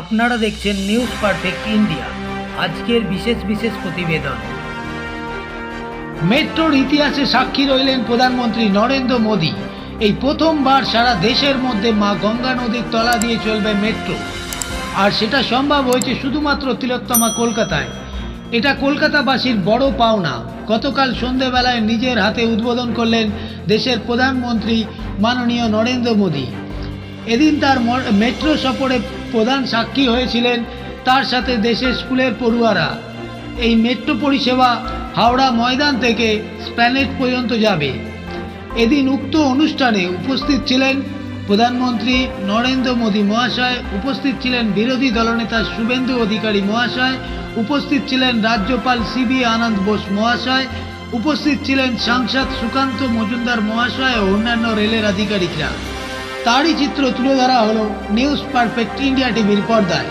আপনারা দেখছেন news perfect India আজকের বিশেষ বিশেষ প্রতিবেদন। মেট্রোর ইতিহাসে সাক্ষী রইলেন প্রধানমন্ত্রী নরেন্দ্র মোদী। এই প্রথমবার সারা দেশের মধ্যে মা গঙ্গা নদীর তলা দিয়ে চলবে মেট্রো। আর সেটা সম্ভব হয়েছে শুধুমাত্র তিলোত্তমা কলকাতায়। এটা কলকাতাবাসীর বড় পাওনা। গতকাল সন্ধেবেলায় নিজের হাতে উদ্বোধন করলেন দেশের প্রধানমন্ত্রী মাননীয় নরেন্দ্র মোদী। এদিন তার মেট্রো সফরে প্রধান সাক্ষী হয়েছিলেন তার সাথে দেশের স্কুলের পড়ুয়ারা। এই মেট্রো পরিষেবা হাওড়া ময়দান থেকে স্প্ল্যানেট পর্যন্ত যাবে। এদিন উক্ত অনুষ্ঠানে উপস্থিত ছিলেন প্রধানমন্ত্রী নরেন্দ্র মোদী মহাশয়, উপস্থিত ছিলেন বিরোধী দলনেতা শুভেন্দু অধিকারী মহাশয়, উপস্থিত ছিলেন রাজ্যপাল সিবি আনন্দ বোস মহাশয়, উপস্থিত ছিলেন সাংসদ সুকান্ত মজুমদার মহাশয় ও অন্যান্য রেলের আধিকারিকরা। তারই চিত্র তুলে ধরা হলো নিউজ পারফেক্ট ইন্ডিয়া টিভির পর্দায়